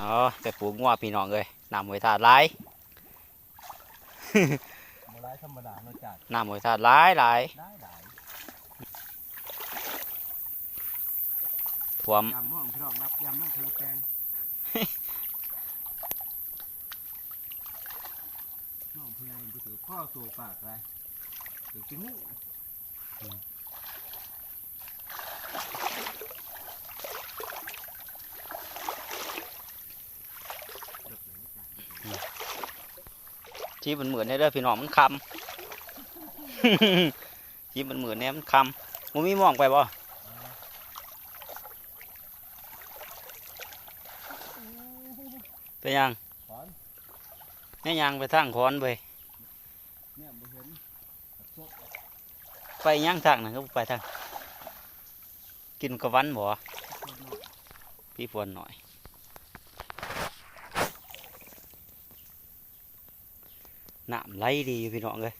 อ๋อไปปลูกงัวพี่น้องเลยน้ำหวยถาดหลายมาไล่ธรรมดาเนาจัดน้ำหวยถาดหลายหลายได้ได้ท่วมยำม่วงพี่น้องนับยำม่วงทะลุแกงน้องพี่ไอ้ไปถือข้อตัวปากอะไรถือกินงูเด็กเลยจ้ะ ที่มันเหมือนได้เด้อพี่น้องมันคำที่มันเหมือนเนี่ยมันคำมันมีหมองไปบ่ไปยังขอนแม่ยังไปทางคอนไปเนี่ยบ่เห็นกระสดไปยังทางนั่นก็ไปทางกินกระวันบ่กระสดเนาะพี่ฝนหน่อย น้ำไหลดีอยู่พี่น้องเลย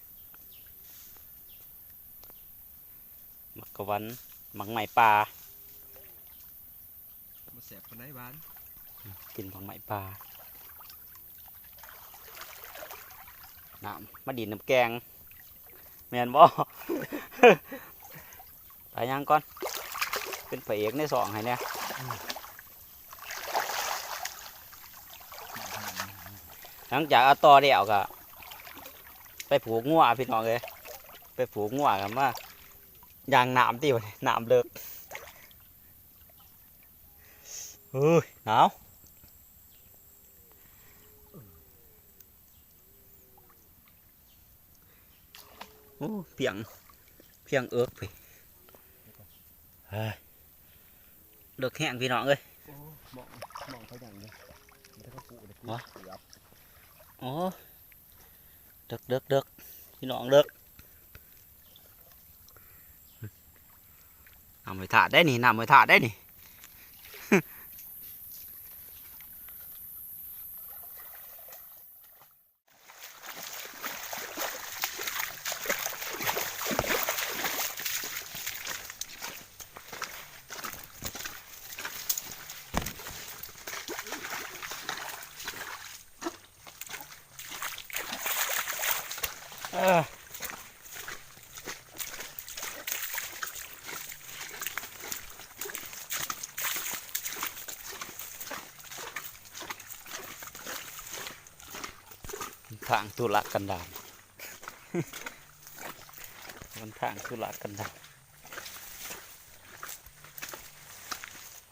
มักกระวันหมักไหม้ปลามาแสบคนไหนบ้านกินผักไหม้ปลาน้ำมาดินน้ำแกงแมนบ่ไปยังก่อน เป็นพระเอกในสองให้เนี่ยหลังจากเอาต่อเดี่ยวก็ ไปผูกงัวพี่น้องเลยไปผูกงัวกันว่ายางหนามตีวะหนามเลิกเฮ้ยหนาวโอ้เพียงเพียงเอิกไปเฮ้ยเลิกแห้งพี่น้องเอ้ยโอ้มองมองเขาอย่างนี้มันจะเขาปูเลยวะเกือบโอ้เดึกเดึกเดึกพี่น้องเดึกน้ำไปถาดได้นี่น้ำไปถาดได้นี่ ทางทุลักกันดารมันทางทุลักกันดาร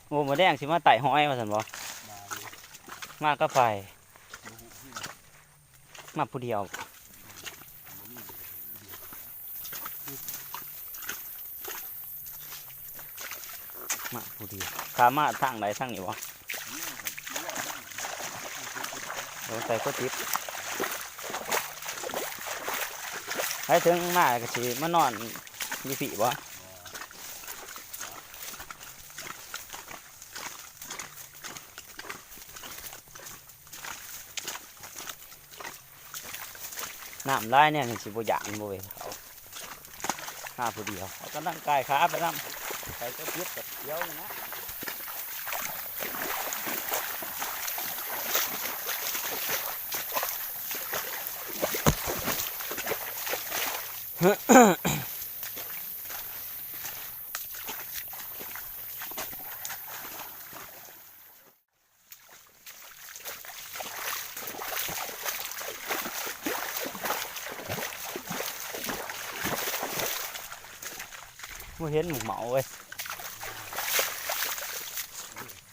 โอ้หมาแดงสิมาไต่ห้อยมาสันบ่มาเลยมาก็ไป มาผู้เดียว มาผู้เดีขามาทางไหนทางนี้วะเดี๋ยวใส่ก็ติบให้ถึงมาก็สิมานอนอยู่ผีวะน้ำลายเนี่ยนี่สิบ่อย่างบ่เว้ยเขาหาผู้เดียวเขาก็นั่งกายขาไปนั่ ใส่ก็ติบกับเดียว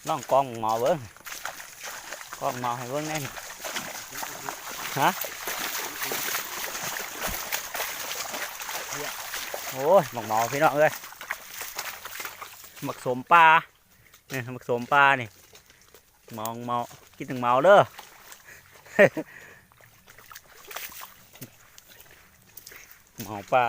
น้องกองหมูเบิ้งกองหมูเหมาให้เบิ้งแน่นฮะโอ้ยหมูเหมาพี่น้องเอ้ยหมักสมปลาเนี่ยหมักสมปลานี่มองเมากินถึงเมาเด้อเมาปลา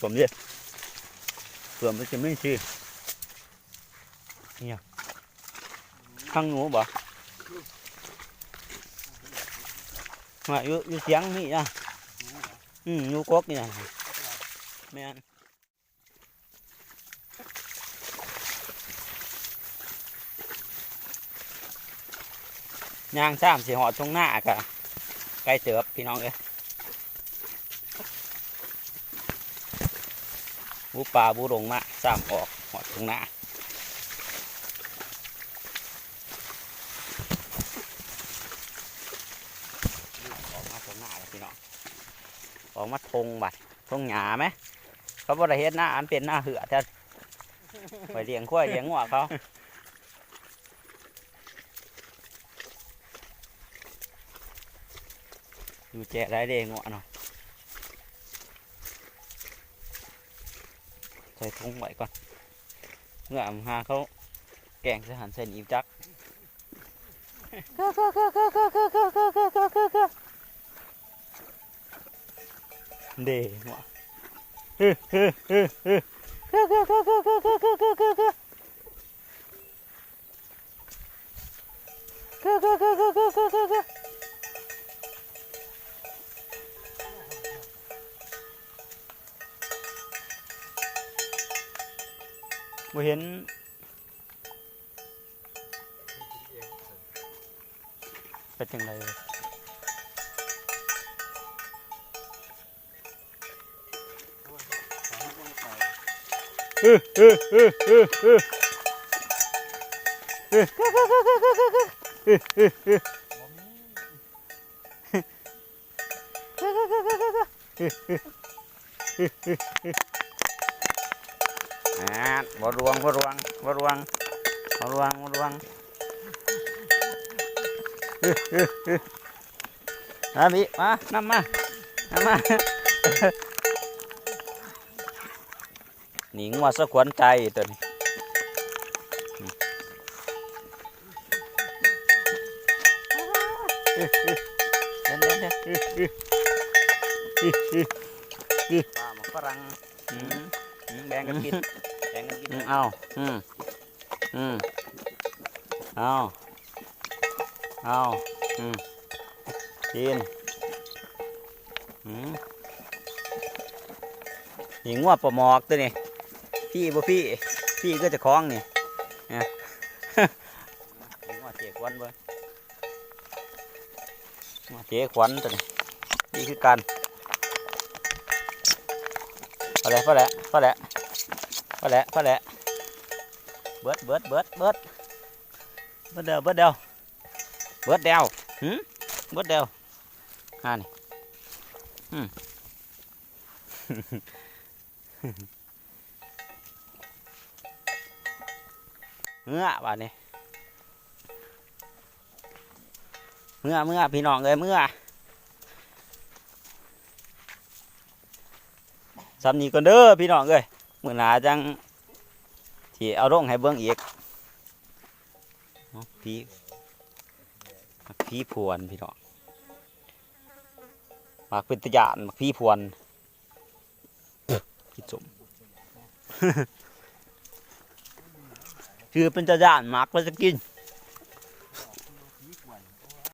ผมเนี่ยเผื่อมันจะไม่ชื่อเนี่ยข้างหนูบ่มาอยู่อยู่เสียงนี่นะอืมอยู่กกนี่นะแม่นย่างซ้ำสิหอดตรงหน้ากะไกลเติบพี่น้องเอ้ย บูปลาบูลงมาซ้ำออกหอดตรงหน้าออกมาตรงหน้าเลยพี่น้องออกมาทงบัดทงหยาไหมเขาบริเฮ็ดหน้าอันเป็นหน้าเหือแท้ไปเลี้ยงข้วยเลี้ยงงัวเขาอยู่แจกได้เด้งวเนาะ ใส่ถุงไว้ก่อนเงื่อมหาเขาแกงสหันใส่หนีบจักเด้งว บ่เห็นเป็นจังไดเลยเออเออเออเออเออเอออ่าบ่รวงบ่รวงบ่รวงบ่รวงบ่รวงเออเออเออมาบิมานำมานำมานี่งัวสะขวนใจตัวนี้อืมเอ้ยเอ้ยเดินเดินเดินเอ้ยเอ้ยเอ้ยเอ้ยเอ้ยปลาหมกฝรั่งอืมอืม แบ่งกันกินแบ่งกันกินเอาอืมอืมเอาเอาอืมกินอืมนี่งัวปลาหมอกตัวนี้พี่บ่พี่พี่ก็จะคล้องนี่นะผมว่าเจ๊ควันเบิ่งว่าเจ๊ควันตัวนี้นี่คือกัน พอแล้วพอแล้วพอแล้วพอแล้วพอแล้วเบิดเบิดเบิดเบิดเบิดเดียวเบิดเดียวเบิดเดียวหืมเบิดเดียวอ่านี่อืมเมื่อบาดนี้เมื่อเมื่อพี่น้องเอ้ยเมื่อ สำนีก่อนเด้อพี่น้องเอ้ยมือหนาจังที่เอาลงให้เบิ่งอีกพี่พี่พวนพี่น้องมักเป็นตะยานมักพี่พวนคิดสมคือเป็นตะยานมักแล้วจะกิน